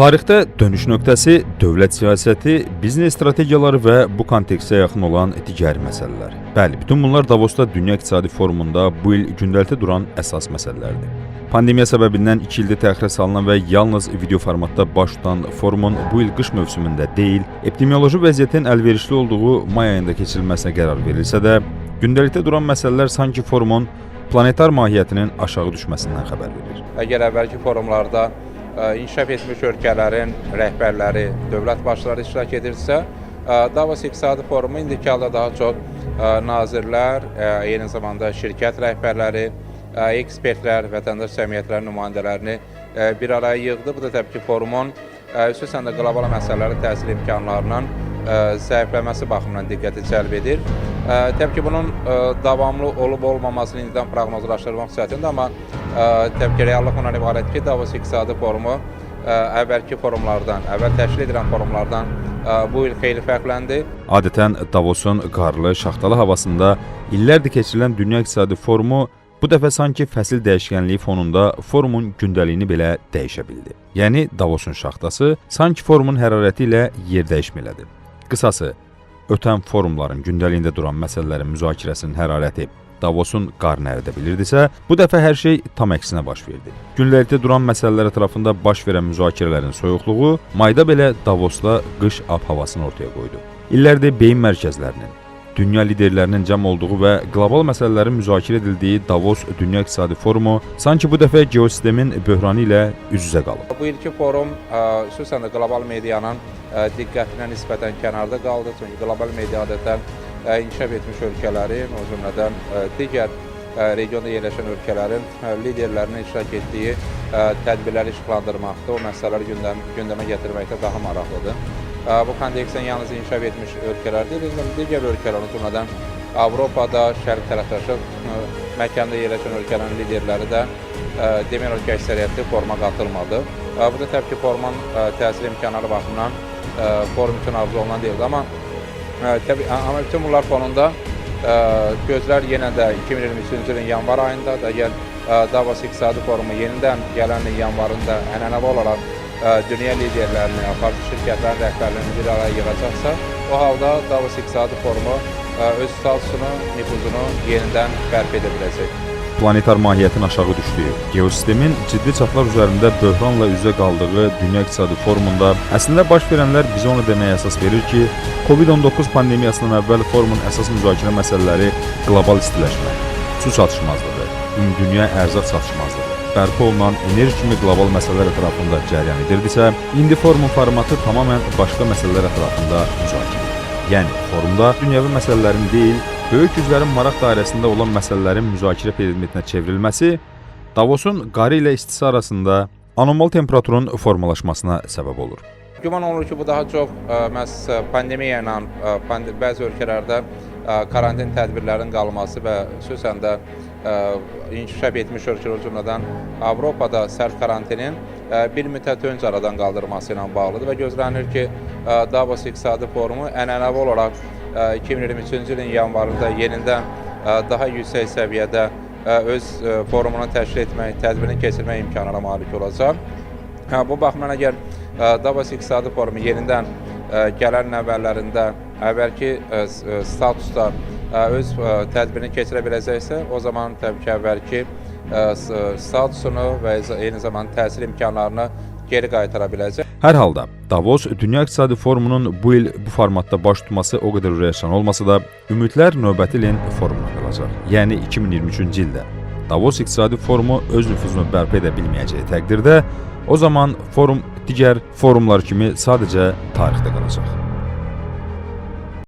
Tarixdə dönüş nöqtəsi dövlət siyasəti, biznes strategiyaları və bu kontekstə yaxın olan digər məsələlər. Bəli, bütün bunlar Davosda Dünya İqtisadi Forumunda bu il gündəlikdə duran əsas məsələlərdir. Pandemiya səbəbindən 2 ildir təxirə salınan və yalnız video formatda baş tutan forumun bu il qış mövsümündə deyil, epidemioloji vəziyyətin əlverişli olduğu may ayında keçirilməsinə qərar verilsə də, gündəlikdə duran məsələlər sanki forumun planetar mahiyyətinin aşağı düşməsindən xəbər verir. Əgər əvvəlki forumlarda inkişaf etmiş ölkələrin rəhbərləri, dövlət başçıları iştirak edirsə, Davos İqtisadi Forumu indiki halda daha çox nazirlər, eyni zamanda şirkət rəhbərləri, ekspertlər, vətəndaş cəmiyyətlərinin nümayəndələrini bir araya yığdı. Bu da təbii ki, forumun xüsusən də qlobal məsələlərə təsir imkanlarının zəifləməsi baxımından diqqəti cəlb edir. Təbii ki, bunun davamlı olub olmamasını indidən proqnozlaşdırmaq çətindir, amma təbii ki, reallıq ondan ibarətdir ki, Davos İqtisadi Forumu əvvəlki forumlardan, əvvəl təşkil edilən forumlardan bu il xeyli fərqləndi. Adətən Davosun qarlı, şaxtalı havasında illərdir keçirilən Dünya İqtisadi Forumu bu dəfə sanki fəsil dəyişkənliyi fonunda forumun gündəliyini belə dəyişə bildi. Yəni Davosun şaxtası sanki forumun hərarəti ilə yer dəyişməlidir. Qısası, ötən forumların gündəliyində duran məsələlərin müzakirəsinin hərarəti Davosun qarnı əridə bilirdisə, bu dəfə hər şey tam əksinə baş verdi. Gündəlikdə duran məsələlər ətrafında baş verən müzakirələrin soyuqluğu mayda belə Davosda qış ab-havasını ortaya qoydu. İllərdir beyin mərkəzlərinin, dünya liderlərinin cəm olduğu və qlobal məsələlərin müzakirə edildiyi Davos Dünya İqtisadi Forumu sanki bu dəfə geosistemin böhranı ilə üz-üzə qalıb. Bu ilki forum ə, xüsusən də qlobal medianın ə, diqqətinə nisbətən kənarda qaldı. Çünki qlobal media adətən ə, inkişaf etmiş ölkələrin, o cümlədən ə, digər ə, regionda yerləşən ölkələrin ə, liderlərinin iştirak etdiyi ə, tədbirləri işıqlandırmaqda, o məsələləri gündəm, gündəmə gətirməkdə daha maraqlıdır. Bu kontekstdən yalnız inkişaf etmiş ölkələr deyil, digər ölkələr, o cümlədən Avropada, Şərq tərəfdaşı məkanda yerləşən ölkələrin liderləri də ə, demək olar ki, əksəriyyətli foruma qatılmadı. Ə, Bu da təbii ki, forumun ə, təsir imkanları baxımından forum üçün arzu olunan deyildi, amma təbii amma bütün bunlar fonunda gözlər yenə də 2023-cü ilin yanvar ayında da ə, Davos İqtisadi Forumu yenidən gələn yanvarında ənənəvi olaraq dünya liderlərini, aparıcı şirkətlərin rəhbərlərini bir araya yığacaqsa, o halda Davos İqtisadi Forumu ə, öz statusunu, nüfuzunu yenidən bərpa edə biləcək. planetar mahiyyətin aşağı düşdüyü, geosistemin ciddi çatlar üzərində böhranla üzə qaldığı Dünya İqtisadi Forumunda əslində baş verənlər bizə onu deməyə əsas verir ki, COVID-19 pandemiyasından əvvəl forumun əsas müzakirə məsələləri qlobal istiləşmə, su çatışmazlığı, ümumdünya ərzaq çatışmazlığı, bərpa olunan enerji kimi qlobal məsələlər ətrafında cəryan edirdisə, indi forumun formatı tamamilə başqa məsələlər ətrafında müzakirə edir. Yəni, forumda dünyəvi məsələlərin deyil, böyük güclərin maraq dairəsində olan məsələlərin müzakirə predmetinə çevrilməsi Davosun qarı ilə istisi arasında anormal temperaturun formalaşmasına səbəb olur. Güman olunur ki, bu daha çox ə, məhz pandemiya ilə ə, bəzi ölkələrdə karantin tədbirlərinin qalması və xüsusən də inkişaf etmiş ölkələr cümlədən Avropada sərt karantinin bir müddət öncə aradan qaldırılması ilə bağlıdır və gözlənir ki, Davos İqtisadi Forumu ənənəvi olaraq ə, 2023-cü ilin yanvarında yenidən daha yüksək səviyyədə öz forumunu təşkil etmək, tədbirini keçirmək imkanına malik olacaq. Bu baxımdan əgər Davos İqtisadi Forumu yenidən gələn əvvəllərində əvvəlki s- ə, statusda ə, öz tədbirini keçirə biləcəksə, o zaman təbii ki, əvvəlki statusunu və eyni zamanda təsir imkanlarını geri qaytara biləcək. Hər halda Davos Dünya İqtisadi Forumunun bu il bu formatda baş tutması o qədər ürəkaçan olmasa da, ümidlər növbəti ilin forumuna qalacaq. Yəni 2023-cü ildə Davos İqtisadi Forumu öz nüfuzunu bərpa edə bilməyəcəyi təqdirdə, o zaman forum digər forumlar kimi sadəcə tarixdə qalacaq.